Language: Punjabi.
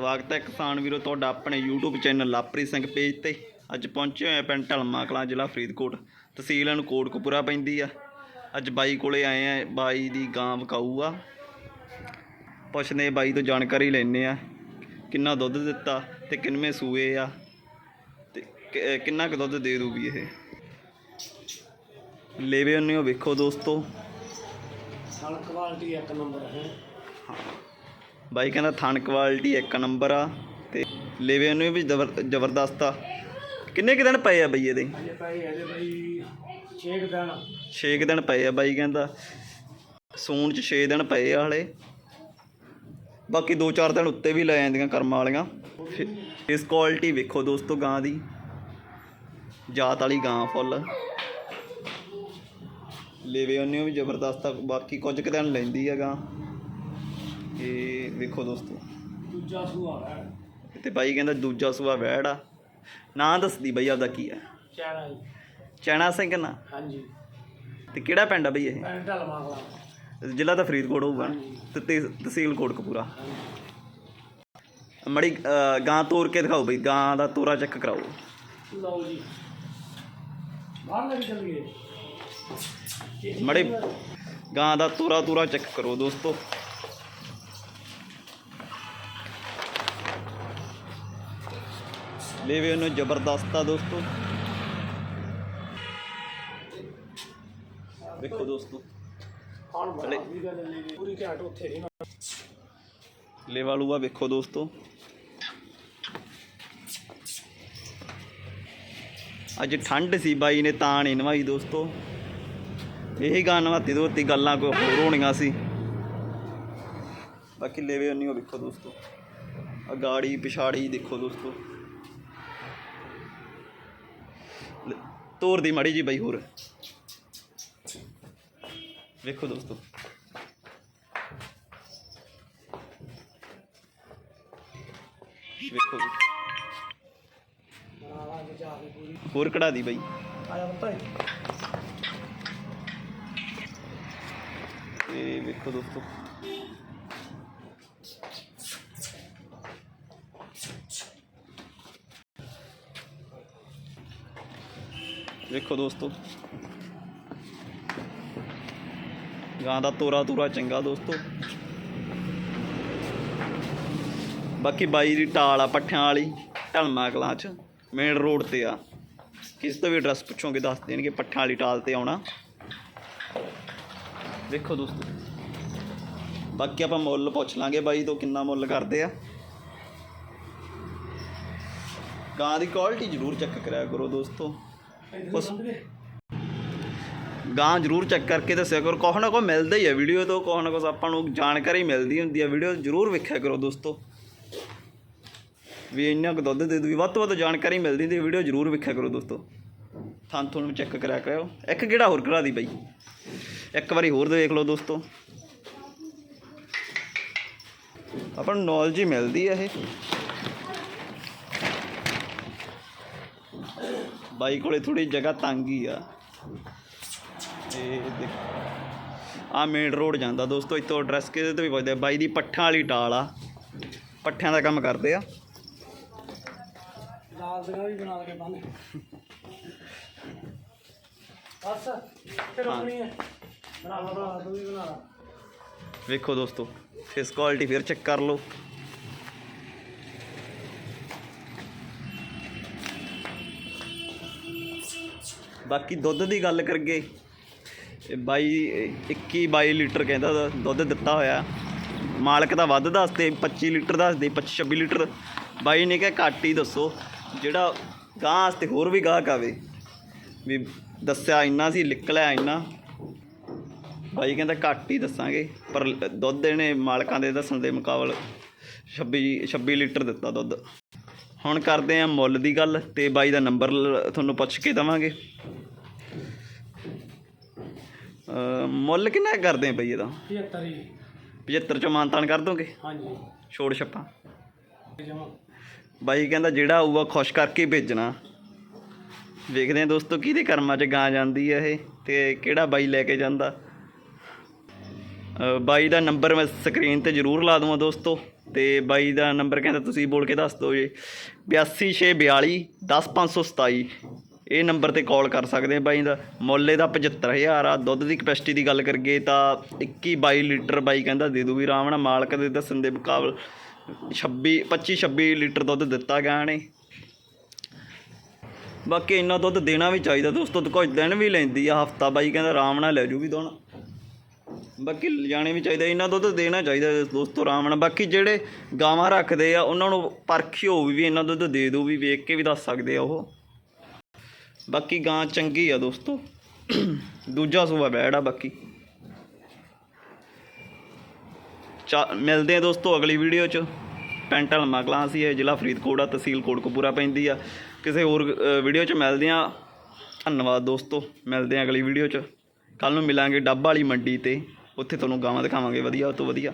ਸਵਾਗਤ ਹੈ ਕਿਸਾਨ ਵੀਰੋ ਤੁਹਾਡਾ ਆਪਣੇ YouTube channel Lapri Singh page ਤੇ। ਅੱਜ ਪਹੁੰਚੇ ਹੋਏ ਪਿੰਡ ਢਲਮਾ ਕਲਾਂ ਜ਼ਿਲ੍ਹਾ ਫਰੀਦਕੋਟ। ਤਹਿਸੀਲ ਨੂੰ ਕੋਟਕਪੂਰਾ ਪੈਂਦੀ ਆ। ਅੱਜ ਬਾਈ ਕੋਲੇ ਆਏ ਆ ਬਾਈ ਦੀ ਗਾਂ ਵਕਾਊ ਆ। ਪੁੱਛਦੇ ਆ ਬਾਈ ਤੋਂ ਜਾਣਕਾਰੀ ਲੈਣੇ ਆ ਕਿੰਨਾ ਦੁੱਧ ਦਿੱਤਾ ਤੇ ਕਿੰਨਵੇਂ ਸੂਏ ਆ ਤੇ ਕਿੰਨਾ ਕੁ ਦੁੱਧ ਦੇ ਦੂਗੀ ਇਹ? ਲੇਵੇ ਉਹਨੇ ਉਹ ਵੇਖੋ ਦੋਸਤੋ। ਸਾਲ ਕੁਆਲਿਟੀ ਇੱਕ ਨੰਬਰ ਹੈ। ਬਾਈ ਕਹਿੰਦਾ ਥਣ ਕੁਆਲਿਟੀ ਇੱਕ ਨੰਬਰ ਆ ਤੇ ਲੇਵੇ ਉਹਨੇ ਵੀ ਜ਼ਬਰ- ਜ਼ਬਰਦਸਤ ਆ। ਕਿੰਨੇ ਕੁ ਦਿਨ ਪਏ ਆ ਬਈ ਇਹਦੇ? ਅਜੇ ਭਾਈ ਅਜੇ ਭਾਈ ਛੇਕ ਦਿਨ। 6 ਦਿਨ ਪਏ ਆ ਬਾਈ ਕਹਿੰਦਾ। ਸੂਣ ਚ 6 ਦਿਨ ਪਏ ਆ ਹਲੇ। ਬਾਕੀ 2-4 ਦਿਨ ਉੱਤੇ ਵੀ ਲੈ ਜਾਂਦੀਆਂ ਕਰਮਾਂ ਵਾਲੀਆਂ। ਇਸ ਕੁਆਲਿਟੀ ਵੇਖੋ ਦੋਸਤੋ ਗਾਂ ਦੀ। ਜਾਤ ਵਾਲੀ ਗਾਂ ਫੁੱਲ। ਲੇਵੇ ਉਹਨੇ ਵੀ ਜ਼ਬਰਦਸਤ ਆ। ਬਾਕੀ ਕੁਝ ਕੁ ਦਿਨ ਲੈਂਦੀ ਆ ਗਾਂ। ਇਹ ਵੇਖੋ ਦੋਸਤੋ। ਦੂਜਾ ਸੂਆ ਹੈ। ਤੇ ਬਾਈ ਕਹਿੰਦਾ ਦੂਜਾ ਸੂਆ ਵੈੜ ਆ। ਨਾਂ ਦੱਸਦੀ ਬਈ ਆਪਦਾ ਕੀ ਆ ਚਾਰਾ ਜੀ। ਚੈਣਾ ਸਿੰਘ ਨਾ? ਹਾਂਜੀ। ਤੇ ਕਿਹੜਾ ਪਿੰਡ ਆ ਬਈ ਇਹ? ਪਿੰਡ ਕਲਾ ਜ਼ਿਲ੍ਹਾ ਤਾਂ ਫਰੀਦਕੋਟ ਹੋਊਗਾ? ਤੇ ਤਹਿ- ਤਹਿਸੀਲ ਕੋਟਕਪੂਰਾ। ਮੜੀ ਗਾਂ ਤੋਰ ਕੇ ਦਿਖਾਓ ਬਈ। ਗਾਂ ਦਾ ਤੋਰਾ ਚੈੱਕ ਕਰਾਓ। ਲਓ ਜੀ। ਬਾਹਰ ਲੈ ਕੇ ਚੱਲੀਏ। ਮੜੇ ਗਾਂ ਦਾ ਤੋਰਾ ਤੋਰਾ ਚੈੱਕ ਕਰੋ ਦੋਸਤੋ। ਲੇਵੇ ਉਹਨੂੰ ਜ਼ਬਰਦਸਤ ਆ ਦੋਸਤੋ। ਵੇਖੋ ਦੋਸਤੋ। ਹੁਣ ਬੜਾ ਵੀ ਗੱਲ ਲੈ ਗਈ ਪੂਰੀ ਘਾਟ ਉੱਥੇ ਨਹੀਂ ਲੇਵਾ ਲੂਆ ਵੇਖੋ ਦੋਸਤੋ। ਅੱਜ ਠੰਡ ਸੀ ਬਾਈ ਨੇ ਤਾਂ ਨਹੀਂ ਨਵਾਈ ਦੋਸਤੋ। ਇਹੀ ਗਾਂ ਨਵਾਤੀ ਦੋਤੀ ਗੱਲਾਂ ਕੋਈ ਹੋਰ ਹੋਣੀਆਂ ਸੀ। ਬਾਕੀ ਲੇਵੇ ਉਹਨੀ ਉਹ ਵੇਖੋ ਦੋਸਤੋ। ਆ ਗਾੜੀ ਪਿਛਾੜੀ ਦੇਖੋ ਦੋਸਤੋ। ਤੋਰ ਦੀ ਮਾੜੀ ਜੀ ਬਾਈ ਹੋਰ। ਵੇਖੋ ਦੋਸਤੋ। ਵੇਖੋ ਹੋਰ ਕਢਾ ਦੀ ਬਾਈ। ਤੇ ਵੇਖੋ ਦੋਸਤੋ। ਵੇਖੋ ਦੋਸਤੋ। ਗਾਂ ਦਾ ਤੋਰਾ ਤੋਰਾ ਚੰਗਾ ਦੋਸਤੋ। ਬਾਕੀ ਬਾਈ ਦੀ ਟਾਲ ਆ ਪੱਠਿਆਂ ਵਾਲੀ, ਢਲਮਾ ਕਲਾਂ ਚ ਮੇਨ ਰੋਡ ਤੇ ਆ। ਕਿਸ ਤੋਂ ਵੀ ਐਡਰੈਸ ਪੁੱਛੋਗੇ ਦੱਸ ਦੇਣਗੇ, ਪੱਠਿਆਂ ਵਾਲੀ ਟਾਲ ਤੇ ਆਉਣਾ। ਦੇਖੋ ਦੋਸਤੋ। ਬਾਕੀ ਆਪਾਂ ਮੁੱਲ ਪੁੱਛ ਲਾਂਗੇ ਬਾਈ ਤੋਂ ਕਿੰਨਾ ਮੁੱਲ ਕਰਦੇ ਆ। ਗਾਂ ਦੀ ਕੁਆਲਿਟੀ ਜ਼ਰੂਰ ਚੈੱਕ ਕਰਿਆ ਕਰੋ ਦੋਸਤੋ। ਗਏ ਗਾਂ ਜ਼ਰੂਰ ਚੈੱਕ ਕਰਕੇ ਦੱਸਿਆ ਕਰੋ। ਕੁਛ ਨਾ ਕੁਛ ਮਿਲਦਾ ਹੀ ਆ ਵੀਡੀਓ ਤੋਂ ਕੁਛ ਨਾ ਕੁਛ ਆਪਾਂ ਨੂੰ ਜਾਣਕਾਰੀ ਮਿਲਦੀ ਹੁੰਦੀ ਆ। ਵੀਡੀਓ ਜ਼ਰੂਰ ਵੇਖਿਆ ਕਰੋ ਦੋਸਤੋ। ਵੀ ਇੰਨਾ ਕੁ ਦੁੱਧ ਦੇ ਦੂ ਵੱਧ ਤੋਂ ਵੱਧ ਜਾਣਕਾਰੀ ਮਿਲਦੀ ਹੁੰਦੀ ਵੀਡੀਓ ਜ਼ਰੂਰ ਵੇਖਿਆ ਕਰੋ ਦੋਸਤੋ। ਥਾਂ ਤੁਹਾਨੂੰ ਚੈੱਕ ਕਰਿਆ ਕਰਿਓ। ਇੱਕ ਕਿਹੜਾ ਹੋਰ ਕਰਾ ਦੀ ਬਾਈ। ਇੱਕ ਵਾਰੀ ਹੋਰ ਦੇਖ ਲਓ ਦੋਸਤੋ। ਆਪਾਂ ਨੂੰ ਨੌਲੇਜ ਹੀ ਮਿਲਦੀ ਆ ਇਹ। ਬਾਈ ਕੋਲੇ ਥੋੜੀ ਜਗ੍ਹਾ ਤੰਗ ਹੀ ਆ। ਤੇ ਆ ਮੇਨ ਰੋਡ ਜਾਂਦਾ ਦੋਸਤੋ ਇੱਥੋਂ ਐਡਰੈਸ ਕਿਤੇ ਤੋਂ ਵੀ ਪੁੱਛਦੇ ਆ? ਬਾਈ ਦੀ ਪੱਠਾਂ ਵਾਲੀ ਟਾਲ ਆ। ਪੱਠਿਆਂ ਦਾ ਕੰਮ ਕਰਦੇ ਆ। ਲਾਲ ਦਗਾ ਵੀ ਬਣਾ ਕੇ ਬੰਨ ਬਸ ਫਿਰ ਰੋਣੀ ਹੈ ਬਣਾ ਲਾ ਬਣਾ ਲਾ, ਤੂੰ ਵੀ ਬਣਾ ਲਾ। ਵੇਖੋ ਦੋਸਤੋ ਫੇਸ ਕੁਆਲਿਟੀ ਫਿਰ ਚੈੱਕ ਕਰ ਲਓ। ਬਾਕੀ ਦੁੱਧ ਦੀ ਗੱਲ ਕਰਗੇ ਬਾਈ 21 22 ਲੀਟਰ ਕਹਿੰਦਾ ਦੁੱਧ ਦਿੱਤਾ ਹੋਇਆ। ਮਾਲਕ ਦਾ ਵੱਧ ਦੱਸਦੇ 25 ਲੀਟਰ ਦੱਸਦੇ 25 26 ਲੀਟਰ। ਬਾਈ ਨੇ ਕਿਹਾ ਘੱਟ ਹੀ ਦੱਸੋ, ਜਿਹੜਾ ਗਾਂ ਵਾਸਤੇ ਹੋਰ ਵੀ ਗਾਹਕ ਆਵੇ। ਵੀ ਦੱਸਿਆ ਇੰਨਾ ਸੀ ਨਿਕਲਿਆ ਇੰਨਾ। ਬਾਈ ਕਹਿੰਦਾ ਘੱਟ ਹੀ ਦੱਸਾਂਗੇ, ਪਰ ਦੁੱਧ ਇਹਨੇ ਮਾਲਕਾਂ ਦੇ ਦੱਸਣ ਦੇ ਮੁਕਾਬਲ 26 26 ਲੀਟਰ ਦਿੱਤਾ ਦੁੱਧ। ਹੁਣ ਕਰਦੇ ਆ ਮੁੱਲ ਦੀ ਗੱਲ, ਤੇ ਬਾਈ ਦਾ ਨੰਬਰ ਲ- ਤੁਹਾਨੂੰ ਪੁੱਛ ਕੇ ਦਵਾਂਗੇ। ਮੁੱਲ ਕਿੰਨਾ ਕੁ ਕਰਦੇ ਆ ਬਈ ਇਹਦਾ? 75 ਜੀ। 75 ਚੋਂ ਮਾਨਤਾਨ ਕਰ ਦੋਗੇ? ਹਾਂਜੀ। ਛੋੜ ਛੱਪਾ। ਜਮਾ। ਬਾਈ ਕਹਿੰਦਾ ਜਿਹੜਾ ਆਊਗਾ ਖੁਸ਼ ਕਰਕੇ ਹੀ ਭੇਜਣਾ। ਵੇਖਦੇ ਆ ਦੋਸਤੋ ਕਿਹਦੇ ਕਰਮਾਂ 'ਚ ਗਾਂ ਜਾਂਦੀ ਆ ਇਹ ਤੇ ਕਿਹੜਾ ਬਾਈ ਲੈ ਕੇ ਜਾਂਦਾ। ਬਾਈ ਦਾ ਨੰਬਰ ਮੈਂ ਸਕਰੀਨ ਤੇ ਜ਼ਰੂਰ ਲਾ ਦੂੰਗਾ ਦੋਸਤੋ ਤੇ ਬਾਈ ਦਾ ਨੰਬਰ ਕਹਿੰਦਾ ਤੁਸੀਂ ਬੋਲ ਕੇ ਦੱਸ ਦਿਓ ਜੀ। 8262 10527 ਇਹ ਨੰਬਰ ਤੇ ਕਾਲ ਕਰ ਸਕਦੇ ਆ ਬਾਈ ਦਾ। ਮੁੱਲ ਇਹਦਾ 75000 ਆ। ਦੁੱਧ ਦੀ ਕਪੈਸਿਟੀ ਦੀ ਗੱਲ ਕਰੀਏ ਤਾਂ 21 22 ਲੀਟਰ ਬਾਈ ਕਹਿੰਦਾ ਦੇ ਦੂ ਵੀ ਆਰਾਮ ਨਾਲ ਮਾਲਕ ਦੇ ਦੱਸਣ ਦੇ ਮੁਕਾਬਲ 26 25 26 ਲੀਟਰ ਦੁੱਧ ਦਿੱਤਾ ਗਿਆ ਨੇ ਬਾਕੀ ਇੰਨਾ ਦੁੱਧ ਦੇਣਾ ਵੀ ਚਾਹੀਦਾ ਦੋਸਤੋ ਕੁਝ ਦਿਨ ਵੀ ਲੈਂਦੀ ਆ, ਹਫਤਾ ਬਾਈ ਕਹਿੰਦਾ ਆਰਾਮ ਨਾਲ ਲੈ ਜੂਗੀ ਦੋਣ ਬਾਕੀ ਲਿਜਾਣੇ ਵੀ ਚਾਹੀਦਾ, ਇੰਨਾ ਦੁੱਧ ਦੇਣਾ ਚਾਹੀਦਾ ਦੋਸਤੋ ਆਰਾਮ ਨਾਲ ਬਾਕੀ ਜਿਹੜੇ ਗਾਵਾਂ ਰੱਖਦੇ ਆ, ਉਹਨਾਂ ਨੂੰ ਪਰਖਿਓ ਵੀ ਇੰਨਾ ਦੁੱਧ ਦੇ ਦੋ ਵੀ, ਵੇਖ ਕੇ ਵੀ ਦੱਸ ਸਕਦੇ ਆ ਉਹ। ਬਾਕੀ ਗਾਂ ਚੰਗੀ ਆ ਦੋਸਤੋ। ਦੂਜਾ ਸੂਆ ਬੈੜ ਆ ਬਾਕੀ। ਚਾ ਮਿਲਦੇ ਆ ਦੋਸਤੋ ਅਗਲੀ ਵੀਡੀਓ ਚ। ਪੈਂਟਲ ਮਕਲਾਂ ਸੀ ਇਹ ਜ਼ਿਲ੍ਹਾ ਫਰੀਦਕੋਟ ਆ, ਤਹਿਸੀਲ ਕੋਟਕਪੂਰਾ ਪੈਂਦੀ ਆ। ਕਿਸੇ ਹੋਰ ਵੀਡੀਓ ਚ ਮਿਲਦੇ ਆ। ਧੰਨਵਾਦ ਦੋਸਤੋ, ਮਿਲਦੇ ਆ ਅਗਲੀ ਵੀਡੀਓ ਚ। ਕੱਲ ਨੂੰ ਮਿਲਾਂਗੇ ਡੱਬ ਵਾਲੀ ਮੰਡੀ ਤੇ। ਉੱਥੇ ਤੁਹਾਨੂੰ ਗਾਵਾਂ ਦਿਖਾਵਾਂਗੇ ਵਧੀਆ ਤੋਂ ਵਧੀਆ।